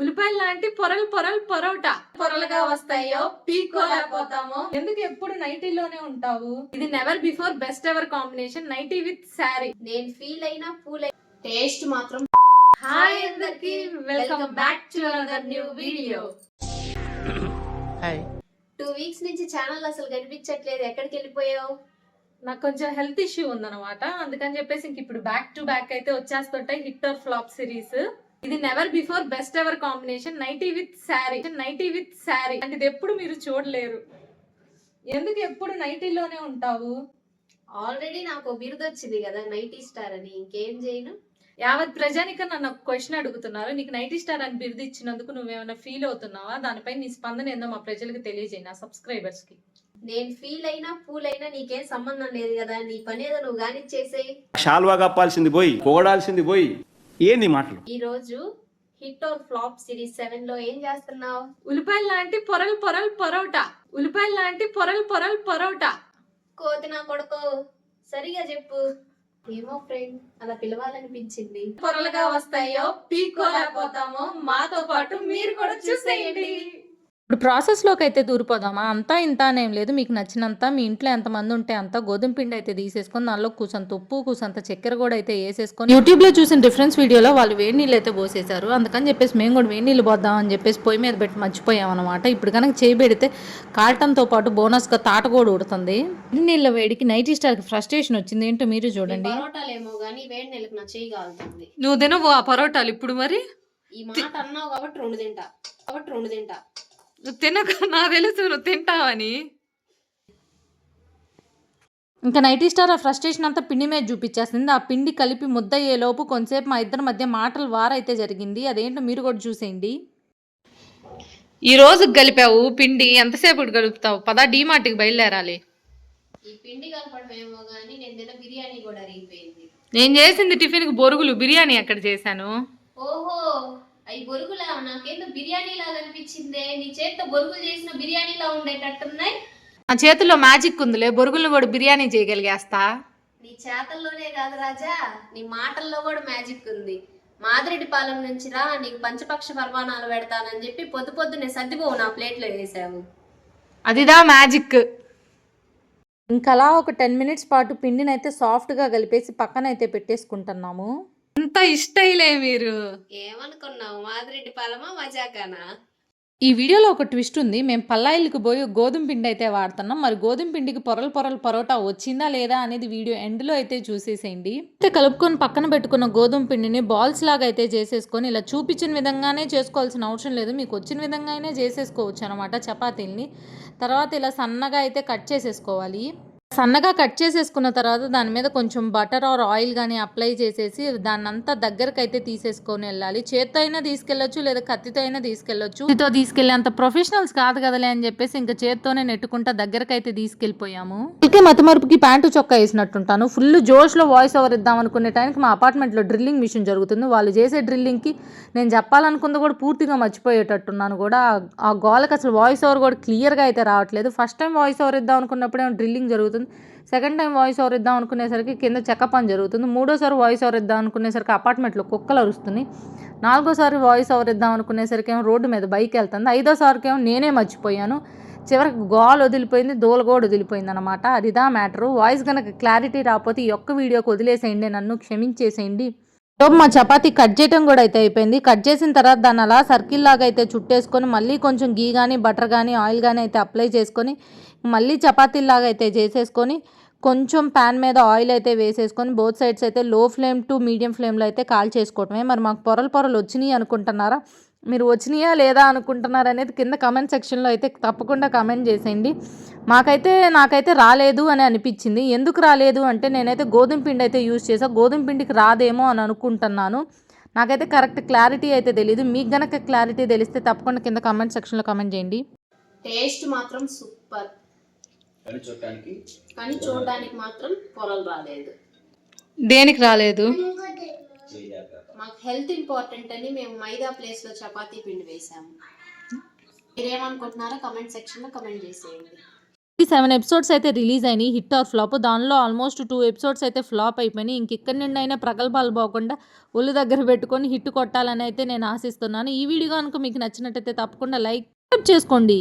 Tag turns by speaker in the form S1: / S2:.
S1: ఉల్లిపాయలు లాంటి పొరలు పొరలు పొరోటా పొరలుగా వస్తాయో? పీక్కోలేకపోతామో? ఎందుకు ఎప్పుడు నైటీలోనే ఉంటావు? ఇది never before best ever combination nighty with sari
S2: నేను ఫీల్ అయినా ఫూల్ అయినా టేస్ట్ మాత్రం
S1: హాయ్ అందరికి welcome back to another new video
S3: hi
S2: two weeks నుంచి ఛానల్ అసలు కనిపించట్లేదు. ఎక్కడికి వెళ్ళిపోయావు?
S1: నాకు కొంచెం హెల్త్ ఇష్యూ ఉందన్నమాట. అందుకని చెప్పేసి ఇంక ఇప్పుడు బ్యాక్ టు బ్యాక్ అయితే వచ్చేస్తుంటాయి. హిట్ ఆర్ ఫ్లాప్ సిరీస్ ఇది never before best ever combination nighty with sari nighty with sari అంటే ఇది ఎప్పుడు మీరు చూడలేరు. ఎందుకు ఎప్పుడు నైటీలోనే ఉంటావు?
S2: ఆల్రెడీ నాకు బిరుదు వచ్చింది కదా నైటీ స్టార్ అని. ఇంకేం చేయను?
S1: యావత్ ప్రజానిక నన్ను ఒక క్వశ్చన్ అడుగుతున్నారు. నీకు నైటీ స్టార్ అని బిరుదు ఇచ్చినందుకు నువ్వేమైనా ఫీల్ అవుతున్నావా? దానిపై నీ స్పందన ఏందో మా ప్రజలకు తెలియజేయి నా సబ్స్క్రైబర్స్కి.
S2: నేను ఫీల్ అయినా ఫూల్ అయినా నీకేం సంబంధం లేదు కదా. నీ పని ఏదో నువ్వు గాని చేసేయి.
S4: షాల్వా కప్పాల్సింది పోయి పొగడాల్సింది పోయి. ఏంది మాటలు?
S2: ఈ రోజు హిట్ ఆర్ ఫ్లాప్ సిరీస్ సెవెన్లో ఏం చేస్తున్నావు?
S1: ఉల్లిపాయలు లాంటి పొరలు పొరలు పొరోటా ఉల్లిపాయలు లాంటి పొరలు పొరలు పొరోటా
S2: కోతి నా కొడుకు సరిగా చెప్పు. ఏమో ఫ్రెండ్ అలా పిలవాలనిపించింది.
S1: పొరలుగా వస్తాయో పీక్కోలేకపోతామో మాతో పాటు మీరు కూడా చూసేయండి.
S5: ఇప్పుడు ప్రాసెస్లోకి అయితే దూరిపోదామా? అంతా ఇంత అనేం లేదు. మీకు నచ్చినంత మీ ఇంట్లో ఎంతమంది ఉంటే అంత గోధుమ పిండి అయితే తీసేసుకొని దానిలో కూసంత ఉప్పు కూసంత చక్కెర కూడా అయితే వేసేసుకొని యూట్యూబ్లో చూసిన డిఫరెన్స్ వీడియోలో వాళ్ళు వేడి నీళ్ళు అయితే పోసేశారు. అందుకని చెప్పేసి మేము కూడా వేడి నీళ్ళు పోద్దాం అని చెప్పేసి పొయ్యి మీద పెట్టి మర్చిపోయాం అనమాట ఇప్పుడు కనుక చేయి పెడితే కాటంతో పాటు బోనస్గా తాట కూడా ఉడుతుంది వేడి నీళ్ళ వేడికి నైట్ స్టార్కి ఫ్రస్ట్రేషన్ వచ్చింది. ఏంటో మీరు చూడండి.
S1: నువ్వు తినవు ఆ పరోటాలు ఇప్పుడు మరి?
S2: ఈ మాట అన్నావు కాబట్టి రెండు తింటా. కాబట్టి రెండు తింటా.
S1: నువ్వు తినక నా తెలుసు నువ్వు తింటావని.
S5: ఇంకా నైటీ స్టార్ ఆ ఫ్రస్ట్రేషన్ అంతా పిండి మీద చూపించేస్తుంది ఆ పిండి కలిపి ముద్ద అయ్యేలోపు కొంతసేపు మా ఇద్దరి మధ్య మాటలు వారైతే జరిగింది. అదేంటో మీరు కూడా చూసేయండి.
S1: ఈ రోజు కలిపావు పిండి ఎంతసేపు కలుపుతావు? పదా డీమార్ట్కి బయలుదేరాలి.
S2: ఈ పిండి నేను తిన్న బిర్యానీ కూడా అరిగిపోయింది.
S1: నేను చేసింది టిఫిన్కి బొరుగులు. బిర్యానీ ఎక్కడ చేశాను?
S2: ఓహో! అవి బొరుగులా నాకేందో బిర్యానీ లాగా అనిపించిందే. నీ చేత్తో బొరుగులు చేసిన బిర్యానీలా ఉండేటట్టున్నాయి.
S1: ఆ చేతిలో మ్యాజిక్ ఉందిలే బొరుగులు కూడా బిర్యానీ చేయగలిగేస్తా?
S2: నీ చేతల్లోనే కాదు రాజా నీ మాటల్లో కూడా మ్యాజిక్ ఉంది. మాదిరెడ్డిపాలెం నుంచి రా నీకు పంచపక్ష పర్వాణాలు పెడతానని చెప్పి పొద్దు పొద్దునే సర్దిపోవు నా ప్లేట్లో వేసావు.
S1: అదిదా మ్యాజిక్.
S5: ఇంకా అలా ఒక టెన్ మినిట్స్ పాటు పిండిని అయితే సాఫ్ట్గా కలిపేసి పక్కన అయితే పెట్టేసుకుంటున్నాము.
S1: అంత ఇష్టయిలే మీరు.
S2: ఏమనుకున్నావు? మాదిరెడ్డిపాలెమా మజాకానా?
S5: ఈ వీడియోలో ఒక ట్విస్ట్ ఉంది. మేము పల్లాయిలకు పోయి గోధుమ పిండి అయితే వాడుతున్నాం. మరి గోధుమ పిండికి పొరలు పొరలు పరోటా వచ్చిందా లేదా అనేది వీడియో ఎండ్లో అయితే చూసేసేయండి. అయితే కలుపుకొని పక్కన పెట్టుకున్న గోధుమ పిండిని బాల్స్ లాగా అయితే చేసేసుకొని ఇలా చూపించిన విధంగానే చేసుకోవాల్సిన అవసరం లేదు. మీకు వచ్చిన విధంగానే చేసేసుకోవచ్చు అనమాట చపాతీల్ని. తర్వాత ఇలా సన్నగా అయితే కట్ చేసేసుకోవాలి. సన్నగా కట్ చేసేసుకున్న తర్వాత దాని మీద కొంచెం బటర్ ఆర్ ఆయిల్ కానీ అప్లై చేసేసి దాన్ని అంతా దగ్గరకు అయితే తీసేసుకొని వెళ్ళాలి. చేత్తో అయినా తీసుకెళ్ళొచ్చు లేదా కత్తితో అయినా తీసుకెళ్ళొచ్చు. చేతితో తీసుకెళ్ళి అంత ప్రొఫెషనల్స్ కాదు కదలే అని చెప్పేసి ఇంకా చేత్తోనే నెట్టుకుంటా దగ్గరకు అయితే తీసుకెళ్ళిపోయాము ఇంకే మతమరుపుకి ప్యాంటు చొక్కా వేసినట్టుంటాను. ఫుల్ జోష్లో వాయిస్ ఓవర్ ఇద్దాం అనుకునే టైంకి మా అపార్ట్మెంట్లో డ్రిల్లింగ్ మిషన్ జరుగుతుంది. వాళ్ళు చేసే డ్రిల్లింగ్కి నేను చెప్పాలనుకుంది కూడా పూర్తిగా మర్చిపోయేటట్టున్నాను కూడా. ఆ- గోలకు అసలు వాయిస్ ఓవర్ కూడా క్లియర్గా అయితే రావట్లేదు. ఫస్ట్ టైం వాయిస్ ఓవర్ ఇద్దాం అనుకున్నప్పుడే డ్రిల్లింగ్ జరుగుతుంది. సెకండ్ టైం వాయిస్ ఓవర్ ఇద్దాం అనుకునేసరికి కింద చెక్క పని జరుగుతుంది. మూడోసారి వాయిస్ ఓవర్ ఇద్దాం అనుకునేసరికి అపార్ట్మెంట్లో కుక్కలు అరుస్తున్నాయి. నాలుగోసారి వాయిస్ ఓవర్ ఇద్దాం అనుకునేసరికి ఏమో రోడ్డు మీద బైక్ వెళ్తుంది. ఐదోసారికి ఏమో నేనే మర్చిపోయాను. చివరికి గోల్ వదిలిపోయింది దోల కూడా వదిలిపోయింది అనమాట అదిదా మ్యాటరు వాయిస్ కనుక క్లారిటీ రాకపోతే ఈ ఒక్క వీడియోకి వదిలేసేయండి నన్ను క్షమించేసేయండి. మా చపాతీ కట్ చేయడం కూడా అయితే అయిపోయింది. కట్ చేసిన తర్వాత దాన్ని అలా సర్కిల్ లాగా అయితే చుట్టేసుకొని మళ్ళీ కొంచెం గీ కానీ బటర్ కానీ ఆయిల్ కానీ అయితే అప్లై చేసుకొని మళ్ళీ చపాతీలాగా అయితే చేసేసుకొని కొంచెం ప్యాన్ మీద ఆయిల్ అయితే వేసేసుకొని బోత్ సైడ్స్ అయితే లో ఫ్లేమ్ టు మీడియం ఫ్లేమ్లో అయితే కాల్ చేసుకోవటమే. మరి మాకు పొరలు పొరలు వచ్చినాయి అనుకుంటున్నారా? మీరు వచ్చినాయా లేదా అనుకుంటున్నారా అనేది కింద కమెంట్ సెక్షన్లో అయితే తప్పకుండా కమెంట్ చేసేయండి. మాకైతే నాకైతే రాలేదు అని అనిపించింది. ఎందుకు రాలేదు అంటే నేనైతే గోధుమ పిండి అయితే యూజ్ చేసా. గోధుమ పిండికి రాదేమో అని అనుకుంటున్నాను. నాకైతే కరెక్ట్ క్లారిటీ అయితే తెలియదు మీకు గనక క్లారిటీ తెలిస్తే తప్పకుండా కింద కమెంట్ సెక్షన్లో కమెంట్ చేయండి.
S2: టేస్ట్ మాత్రం సూపర్ కానీ చూడడానికి మాత్రం పొరలు రాలేదు.
S1: దేనికి రాలేదు?
S2: మాకు హెల్త్ ఇంపార్టెంట్ అని మేము మైదా ప్లేస్లో చపాతీ పిండి వేసాము. మీరేమనుకుంటున్నారో కమెంట్ సెక్షన్లో కమెంట్ చేసేయండి.
S5: ఈ సెవెన్ ఎపిసోడ్స్ అయితే రిలీజ్ అయినాయి హిట్ ఆర్ ఫ్లాప్. దానిలో ఆల్మోస్ట్ టూ ఎపిసోడ్స్ అయితే ఫ్లాప్ అయిపోయినాయి. ఇంకెక్కడి నుండి అయినా ప్రగల్భాలు పోకుండా ఒళ్ళు దగ్గర పెట్టుకొని హిట్ కొట్టాలని అయితే నేను ఆశిస్తున్నాను. ఈ వీడియో కనుక మీకు నచ్చినట్టయితే తప్పకుండా లైక్ చేసుకోండి.